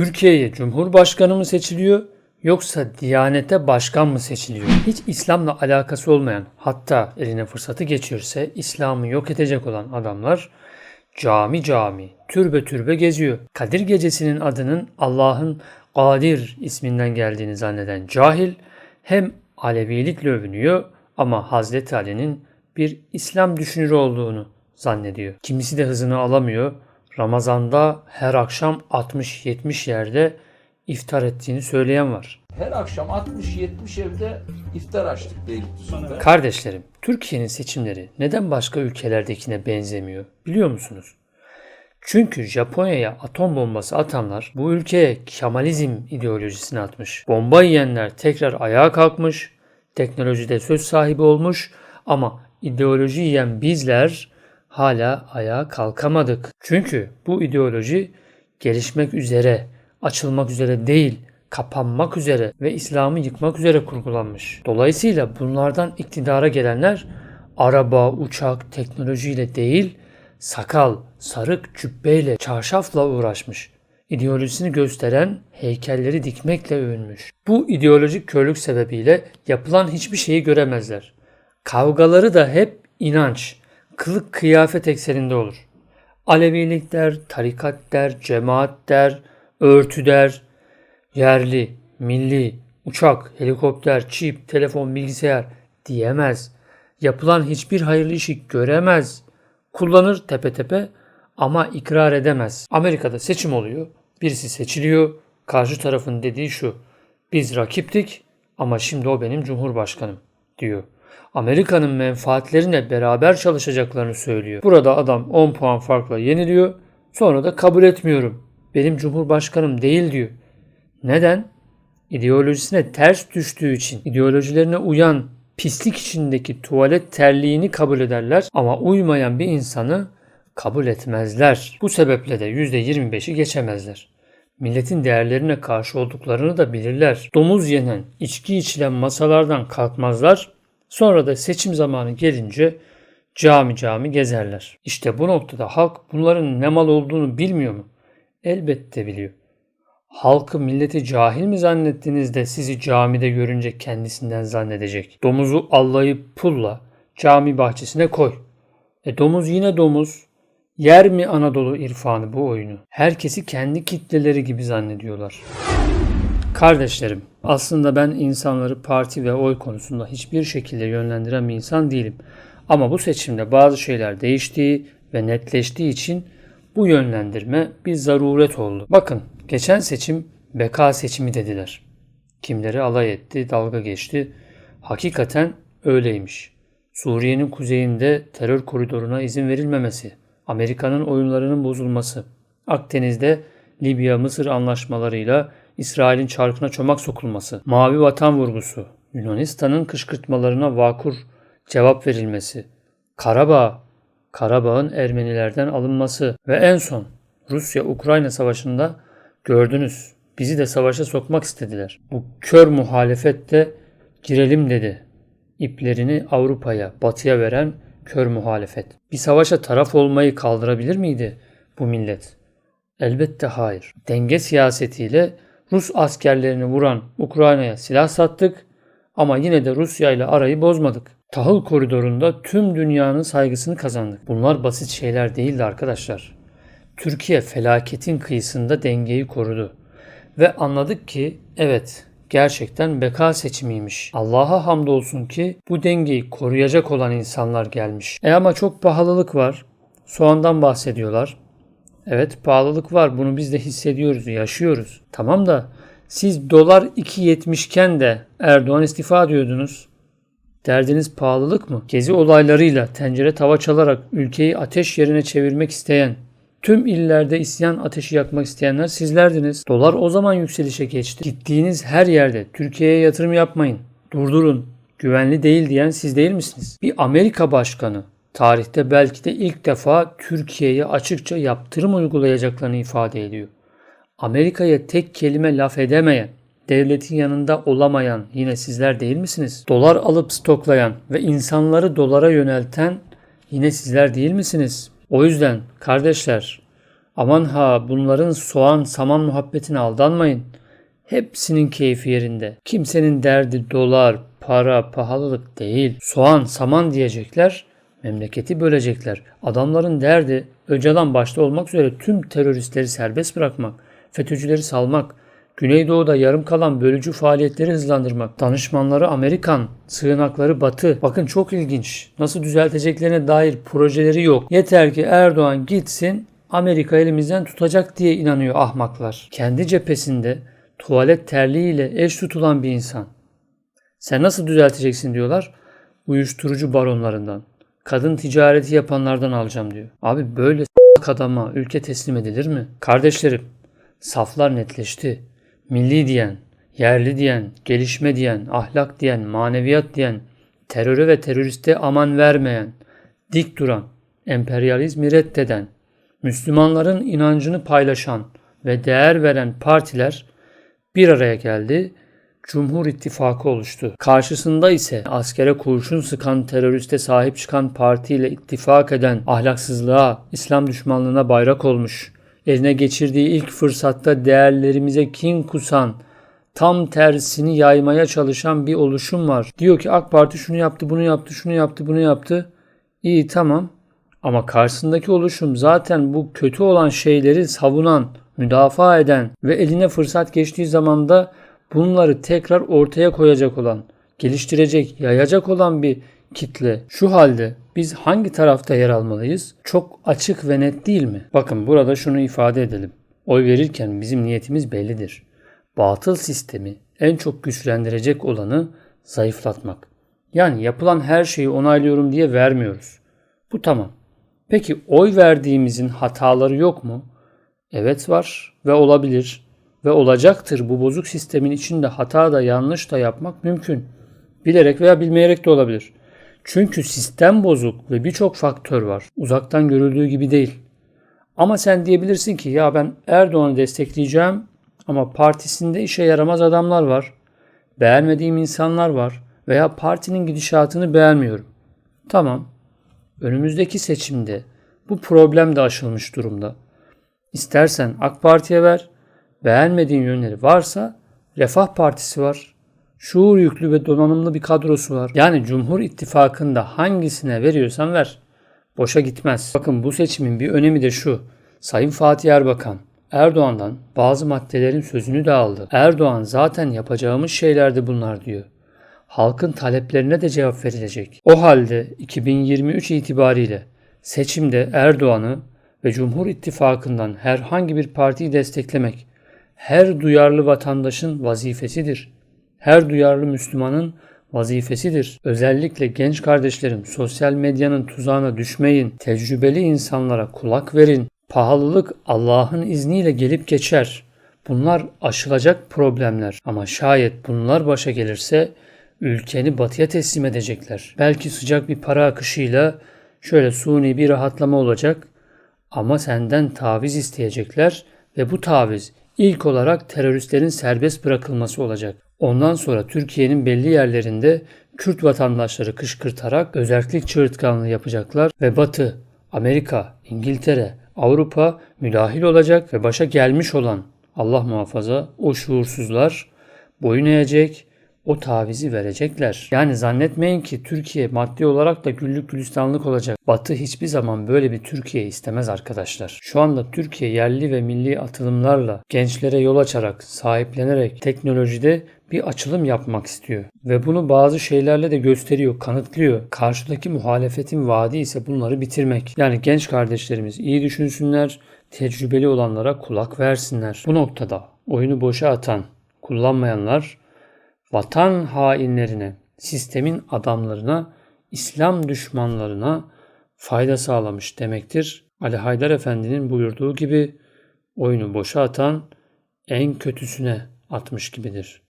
Türkiye'ye Cumhurbaşkanı mı seçiliyor yoksa Diyanete başkan mı seçiliyor? Hiç İslam'la alakası olmayan hatta eline fırsatı geçiyorsa İslam'ı yok edecek olan adamlar cami cami, türbe türbe geziyor. Kadir gecesinin adının Allah'ın Kadir isminden geldiğini zanneden cahil hem Alevilikle övünüyor ama Hazreti Ali'nin bir İslam düşünürü olduğunu zannediyor. Kimisi de hızını alamıyor. Ramazanda her akşam 60-70 yerde iftar ettiğini söyleyen var. Her akşam 60-70 evde iftar açtık Beylikdüzü'nde. Kardeşlerim, Türkiye'nin seçimleri neden başka ülkelerdekine benzemiyor biliyor musunuz? Çünkü Japonya'ya atom bombası atanlar bu ülkeye Kemalizm ideolojisini atmış. Bomba yiyenler tekrar ayağa kalkmış, teknolojide söz sahibi olmuş ama ideoloji yiyen bizler hala ayağa kalkamadık. Çünkü bu ideoloji gelişmek üzere, açılmak üzere değil, kapanmak üzere ve İslam'ı yıkmak üzere kurgulanmış. Dolayısıyla bunlardan iktidara gelenler araba, uçak, teknolojiyle değil, sakal, sarık, cübbeyle, çarşafla uğraşmış. İdeolojisini gösteren heykelleri dikmekle övünmüş. Bu ideolojik körlük sebebiyle yapılan hiçbir şeyi göremezler. Kavgaları da hep inanç, kılık kıyafet ekseninde olur. Alevilik der, tarikat der, cemaat der, örtü der, yerli, milli, uçak, helikopter, çip, telefon, bilgisayar diyemez. Yapılan hiçbir hayırlı işi göremez. Kullanır tepe tepe ama ikrar edemez. Amerika'da seçim oluyor. Birisi seçiliyor. Karşı tarafın dediği şu. Biz rakiptik ama şimdi o benim cumhurbaşkanım diyor. Amerika'nın menfaatlerine beraber çalışacaklarını söylüyor. Burada adam 10 puan farkla yeniliyor. Sonra da kabul etmiyorum. Benim cumhurbaşkanım değil diyor. Neden? İdeolojisine ters düştüğü için, ideolojilerine uyan pislik içindeki tuvalet terliğini kabul ederler ama uymayan bir insanı kabul etmezler. Bu sebeple de %25'i geçemezler. Milletin değerlerine karşı olduklarını da bilirler. Domuz yenen, içki içilen masalardan kalkmazlar. Sonra da seçim zamanı gelince cami cami gezerler. İşte bu noktada halk bunların ne mal olduğunu bilmiyor mu? Elbette biliyor. Halkı milleti cahil mi zannettiniz de sizi camide görünce kendisinden zannedecek? Domuzu allayıp pulla cami bahçesine koy. E domuz yine domuz. Yer mi Anadolu irfanı bu oyunu? Herkesi kendi kitleleri gibi zannediyorlar. Kardeşlerim, aslında ben insanları parti ve oy konusunda hiçbir şekilde yönlendiren bir insan değilim. Ama bu seçimde bazı şeyler değiştiği ve netleştiği için bu yönlendirme bir zaruret oldu. Bakın, geçen seçim beka seçimi dediler. Kimleri alay etti, dalga geçti. Hakikaten öyleymiş. Suriye'nin kuzeyinde terör koridoruna izin verilmemesi, Amerika'nın oyunlarının bozulması, Akdeniz'de Libya-Mısır anlaşmalarıyla İsrail'in çarkına çomak sokulması, mavi vatan vurgusu, Yunanistan'ın kışkırtmalarına vakur cevap verilmesi, Karabağ, Karabağ'ın Ermenilerden alınması ve en son Rusya-Ukrayna savaşında gördünüz bizi de savaşa sokmak istediler. Bu kör muhalefet de girelim dedi. İplerini Avrupa'ya, batıya veren kör muhalefet. Bir savaşa taraf olmayı kaldırabilir miydi bu millet? Elbette hayır. Denge siyasetiyle Rus askerlerini vuran Ukrayna'ya silah sattık ama yine de Rusya ile arayı bozmadık. Tahıl koridorunda tüm dünyanın saygısını kazandık. Bunlar basit şeyler değildi arkadaşlar. Türkiye felaketin kıyısında dengeyi korudu. Ve anladık ki evet gerçekten beka seçimiymiş. Allah'a hamdolsun ki bu dengeyi koruyacak olan insanlar gelmiş. E ama çok pahalılık var. Soğandan bahsediyorlar. Evet pahalılık var. Bunu biz de hissediyoruz, yaşıyoruz. Tamam da siz dolar 2.70 iken de Erdoğan istifa diyordunuz. Derdiniz pahalılık mı? Gezi olaylarıyla tencere tava çalarak ülkeyi ateş yerine çevirmek isteyen, tüm illerde isyan ateşi yakmak isteyenler sizlerdiniz. Dolar o zaman yükselişe geçti. Gittiğiniz her yerde Türkiye'ye yatırım yapmayın, durdurun, güvenli değil diyen siz değil misiniz? Bir Amerika başkanı tarihte belki de ilk defa Türkiye'ye açıkça yaptırım uygulayacaklarını ifade ediyor. Amerika'ya tek kelime laf edemeyen, devletin yanında olamayan yine sizler değil misiniz? Dolar alıp stoklayan ve insanları dolara yönelten yine sizler değil misiniz? O yüzden kardeşler Aman ha bunların soğan saman muhabbetine aldanmayın. Hepsinin keyfi yerinde. Kimsenin derdi dolar, para, pahalılık değil. Soğan, saman diyecekler, memleketi bölecekler. Adamların derdi Öcalan başta olmak üzere tüm teröristleri serbest bırakmak, FETÖ'cüleri salmak, Güneydoğu'da yarım kalan bölücü faaliyetleri hızlandırmak, danışmanları Amerikan, sığınakları Batı. Bakın çok ilginç. Nasıl düzelteceklerine dair projeleri yok. Yeter ki Erdoğan gitsin, Amerika elimizden tutacak diye inanıyor ahmaklar. Kendi cephesinde tuvalet terliğiyle eş tutulan bir insan. Sen nasıl düzelteceksin diyorlar. Uyuşturucu baronlarından, kadın ticareti yapanlardan alacağım diyor. Abi böyle adama ülke teslim edilir mi? Kardeşlerim, saflar netleşti. Milli diyen, yerli diyen, gelişme diyen, ahlak diyen, maneviyat diyen, teröre ve teröriste aman vermeyen, dik duran, emperyalizmi reddeden, Müslümanların inancını paylaşan ve değer veren partiler bir araya geldi. Cumhur İttifakı oluştu. Karşısında ise askere kurşun sıkan teröriste sahip çıkan partiyle ittifak eden ahlaksızlığa, İslam düşmanlığına bayrak olmuş, eline geçirdiği ilk fırsatta değerlerimize kin kusan, tam tersini yaymaya çalışan bir oluşum var. Diyor ki AK Parti şunu yaptı, bunu yaptı, şunu yaptı, bunu yaptı. İyi tamam. Ama karşısındaki oluşum zaten bu kötü olan şeyleri savunan, müdafaa eden ve eline fırsat geçtiği zaman da bunları tekrar ortaya koyacak olan, geliştirecek, yayacak olan bir kitle. Şu halde biz hangi tarafta yer almalıyız? Çok açık ve net değil mi? Bakın burada şunu ifade edelim. Oy verirken bizim niyetimiz bellidir. Batıl sistemi en çok güçlendirecek olanı zayıflatmak. Yani yapılan her şeyi onaylıyorum diye vermiyoruz. Bu tamam. Peki oy verdiğimizin hataları yok mu? Evet var ve olabilir ve olacaktır. Bu bozuk sistemin içinde hata da yanlış da yapmak mümkün. Bilerek veya bilmeyerek de olabilir. Çünkü sistem bozuk ve birçok faktör var. Uzaktan görüldüğü gibi değil. Ama sen diyebilirsin ki ya ben Erdoğan'ı destekleyeceğim ama partisinde işe yaramaz adamlar var. Beğenmediğim insanlar var veya partinin gidişatını beğenmiyorum. Tamam. Önümüzdeki seçimde bu problem de aşılmış durumda. İstersen AK Parti'ye ver. Beğenmediğin yönleri varsa Refah Partisi var. Şuur yüklü ve donanımlı bir kadrosu var. Yani Cumhur İttifakı'nda hangisine veriyorsan ver. Boşa gitmez. Bakın bu seçimin bir önemi de şu. Sayın Fatih Erbakan Erdoğan'dan bazı maddelerin sözünü de aldı. Erdoğan zaten yapacağımız şeyler de bunlar diyor. Halkın taleplerine de cevap verilecek. O halde 2023 itibariyle seçimde Erdoğan'ı ve Cumhur İttifakı'ndan herhangi bir partiyi desteklemek her duyarlı vatandaşın vazifesidir. Her duyarlı Müslümanın vazifesidir. Özellikle genç kardeşlerim sosyal medyanın tuzağına düşmeyin. Tecrübeli insanlara kulak verin. Pahalılık Allah'ın izniyle gelip geçer. Bunlar aşılacak problemler ama şayet bunlar başa gelirse ülkeni batıya teslim edecekler. Belki sıcak bir para akışıyla şöyle suni bir rahatlama olacak ama senden taviz isteyecekler ve bu taviz ilk olarak teröristlerin serbest bırakılması olacak. Ondan sonra Türkiye'nin belli yerlerinde Kürt vatandaşları kışkırtarak özellik çığırtkanlığı yapacaklar ve Batı, Amerika, İngiltere, Avrupa müdahil olacak ve başa gelmiş olan Allah muhafaza o şuursuzlar boyun eğecek, o tavizi verecekler. Yani zannetmeyin ki Türkiye maddi olarak da güllük gülistanlık olacak. Batı hiçbir zaman böyle bir Türkiye istemez arkadaşlar. Şu anda Türkiye yerli ve milli atılımlarla gençlere yol açarak, sahiplenerek teknolojide bir açılım yapmak istiyor. Ve bunu bazı şeylerle de gösteriyor, kanıtlıyor. Karşıdaki muhalefetin vaadi ise bunları bitirmek. Yani genç kardeşlerimiz iyi düşünsünler, tecrübeli olanlara kulak versinler. Bu noktada oyunu boşa atan, kullanmayanlar vatan hainlerine, sistemin adamlarına, İslam düşmanlarına fayda sağlamış demektir. Ali Haydar Efendi'nin buyurduğu gibi oyunu boşa atan en kötüsüne atmış gibidir.